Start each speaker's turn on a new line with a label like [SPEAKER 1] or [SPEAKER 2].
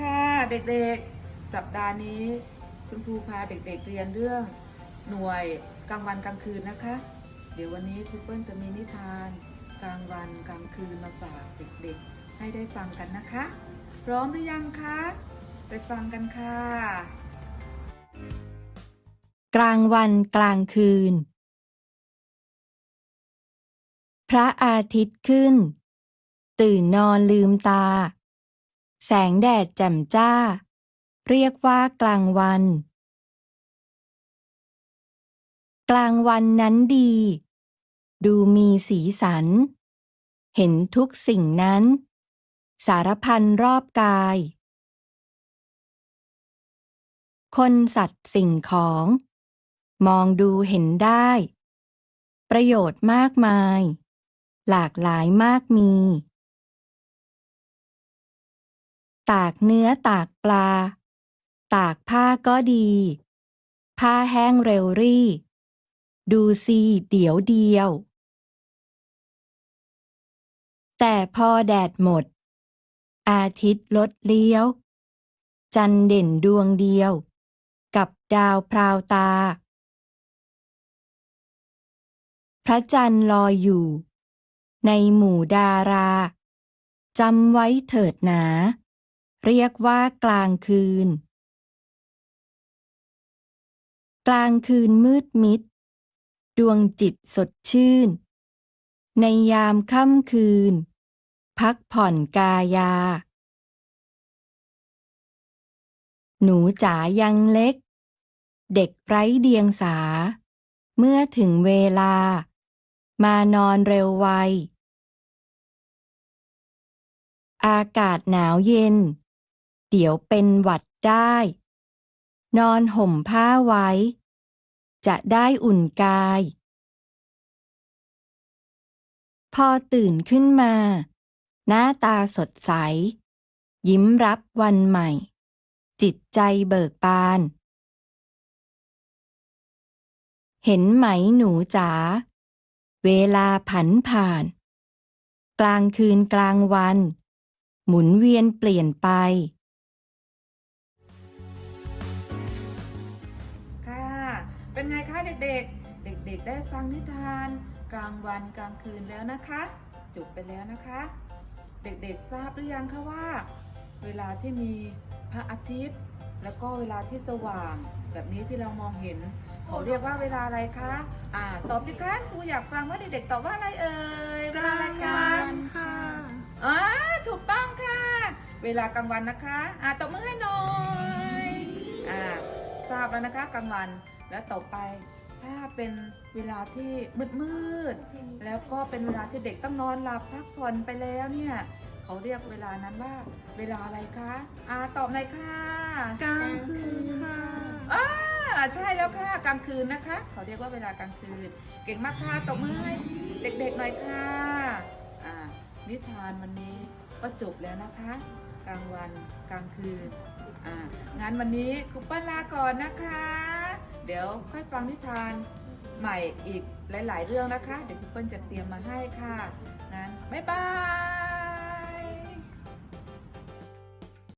[SPEAKER 1] ค่ะเด็กๆ สัปดาห์นี้ คุณครูพาเด็กๆเรียนเรื่องหน่วยกลางวันกลางคืนนะคะ เดี๋ยววันนี้ครูเปิ้ลจะมีนิทาน กลางวันกลางคืนมาฝากเด็กๆ ให้ได้ฟังกันนะคะ พร้อมหรือยังคะ ไปฟังกันค่ะ
[SPEAKER 2] กลางวันกลางคืน พระอาทิตย์ขึ้น ตื่นนอนลืมตา แสงแดดแจ่มจ้า เรียกว่ากลางวัน กลางวันนั้นดี ดูมีสีสัน เห็นทุกสิ่งนั้น สารพันรอบกาย คนสัตว์สิ่งของ มองดูเห็นได้ ประโยชน์มากมาย หลากหลายมากมี ตากเนื้อตากปลา ตากผ้าก็ดี ผ้าแห้งเร็วรี่ ดูสิเดี๋ยวเดียว แต่พอแดดหมด อาทิตย์ลดเลี้ยว จันเด่นดวงเดียว กับดาวพราวตา พระจันทร์ลอยอยู่ ในหมู่ดาราจำไว้เถิดหนา เรียกว่ากลางคืน กลางคืนมืดมิด ดวงจิตสดชื่น ในยามค่ำคืน พักผ่อนกายา หนูจ๋ายังเล็ก เด็กไร้เดียงสา เมื่อถึงเวลา มานอนเร็วไวอากาศหนาวเย็น เดี๋ยวเป็นหวัดได้ นอนห่มผ้าไว้ จะได้อุ่นกาย พอตื่นขึ้นมา หน้าตาสดใส ยิ้มรับวันใหม่ จิตใจเบิกบาน เห็นไหมหนูจ๋า เวลาผันผ่าน กลางคืนกลางวัน หมุนเวียนเปลี่ยนไป
[SPEAKER 1] คะเด็กๆ เด็กๆ ได้ฟังนิทาน กลางวันกลางคืนแล้วนะคะ จบไปแล้วนะคะ เด็กๆ ทราบหรือยังคะว่า เวลาที่มีพระอาทิตย์ แล้วก็เวลาที่สว่าง แบบนี้ที่เรามองเห็นเขาเรียกว่าเวลาอะไรคะ อ่า ตอบสิคะครูอยากฟังว่าเด็กๆ ตอบว่าอะไรเอ่ย เวลาอะไรคะ
[SPEAKER 3] ค่ะ
[SPEAKER 1] อ่าถูกต้องค่ะ เวลากลางวันนะคะ อ่าตบมือให้หน่อย อ่า ทราบแล้วนะคะกลางวัน แล้วต่อไปถ้าเป็นเวลาที่มืดมืดๆแล้วก็เป็นเวลาที่เด็กต้องนอนหลับพักผ่อนไปแล้วเนี่ยเขาเรียกเวลานั้นว่า เวลาอะไรคะอ่าตอบหน่อยค่ะ
[SPEAKER 3] กลางคืนค่ะ
[SPEAKER 1] อ่าใช่แล้วค่ะกลางคืนนะคะ เขาเรียกว่าเวลากลางคืน เก่งมากค่ะตบมือให้เด็กๆหน่อยค่ะอ่านิทานวันนี้ก็จบแล้วนะคะ กลางวันกลางคืนอ่างั้นวันนี้ครูเปิ้ลลาก่อนนะคะ เดี๋ยวค่อยฟังนิทานใหม่อีกหลาย ๆ เรื่องนะคะ เดี๋ยวคุณเปิ้ลจะเตรียมมาให้ค่ะงั้นบ๊ายบาย